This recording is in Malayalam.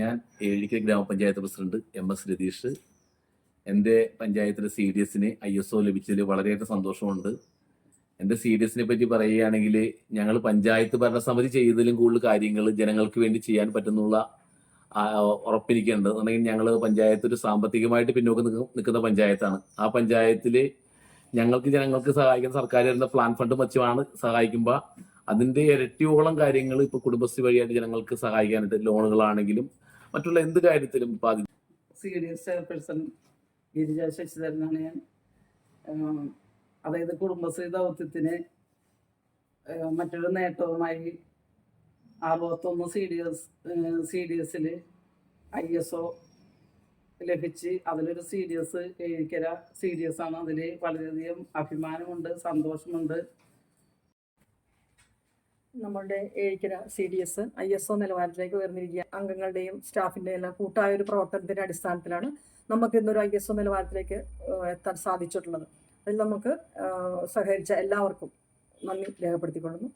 ഞാൻ ഏഴിക്കൽ ഗ്രാമപഞ്ചായത്ത് പ്രസിഡന്റ് എം എസ് രതീഷ്. എന്റെ പഞ്ചായത്തിലെ സി ഡി എസിന് ഐ എസ് ഒ ലഭിച്ചതിൽ വളരെയേറെ സന്തോഷമുണ്ട്. എന്റെ സി ഡി എസിനെ പറ്റി പറയുകയാണെങ്കിൽ ഞങ്ങൾ പഞ്ചായത്ത് ഭരണസമിതി ചെയ്തതിലും കൂടുതൽ കാര്യങ്ങൾ ജനങ്ങൾക്ക് വേണ്ടി ചെയ്യാൻ പറ്റുന്നുള്ള ഉറപ്പിരിക്കേണ്ടത് അല്ലെങ്കിൽ ഞങ്ങൾ പഞ്ചായത്ത് ഒരു സാമ്പത്തികമായിട്ട് പിന്നോക്കം നിൽക്കുന്ന പഞ്ചായത്താണ്. ആ പഞ്ചായത്തിൽ ഞങ്ങൾക്ക് ജനങ്ങൾക്ക് സഹായിക്കുന്ന സർക്കാർ തരുന്ന പ്ലാൻ ഫണ്ട് മറ്റുമാണ് സഹായിക്കുമ്പോൾ അതിന്റെ ഇരട്ടിയോളം കാര്യങ്ങൾ ഇപ്പൊ കുടുംബശ്രീ വഴിയായിട്ട് ജനങ്ങൾക്ക് സഹായിക്കാനായിട്ട് ലോണുകളാണെങ്കിലും മറ്റുള്ള എന്ത് കാര്യത്തിലും ഇപ്പൊ അത് C D S chairperson Girija ശശിധരനാണ് ഞാൻ അതായത് കുടുംബശ്രീ ദൗത്യത്തിന് മറ്റൊരു നേട്ടവുമായി അറുപത്തൊന്ന് C D S C D എസിൽ ഐ എസ് ഒ ലഭിച്ച് അതിലൊരു C D S Ezhikkara C D S ആണ്. അതിൽ വളരെയധികം അഭിമാനമുണ്ട് സന്തോഷമുണ്ട്. നമ്മളുടെ Ezhikkara C D S I S O നിലവാരത്തിലേക്ക് ഉയർന്നിരിക്കുക. അംഗങ്ങളുടെയും സ്റ്റാഫിന്റെയും എല്ലാം കൂട്ടായ ഒരു പ്രവർത്തനത്തിന്റെ അടിസ്ഥാനത്തിലാണ് നമുക്ക് ഇന്നൊരു ഐ എസ് ഒ നിലവാരത്തിലേക്ക് എത്താൻ സാധിച്ചിട്ടുള്ളത്. അതിൽ നമുക്ക് സഹകരിച്ച എല്ലാവർക്കും നന്ദി രേഖപ്പെടുത്തിക്കൊള്ളുന്നു.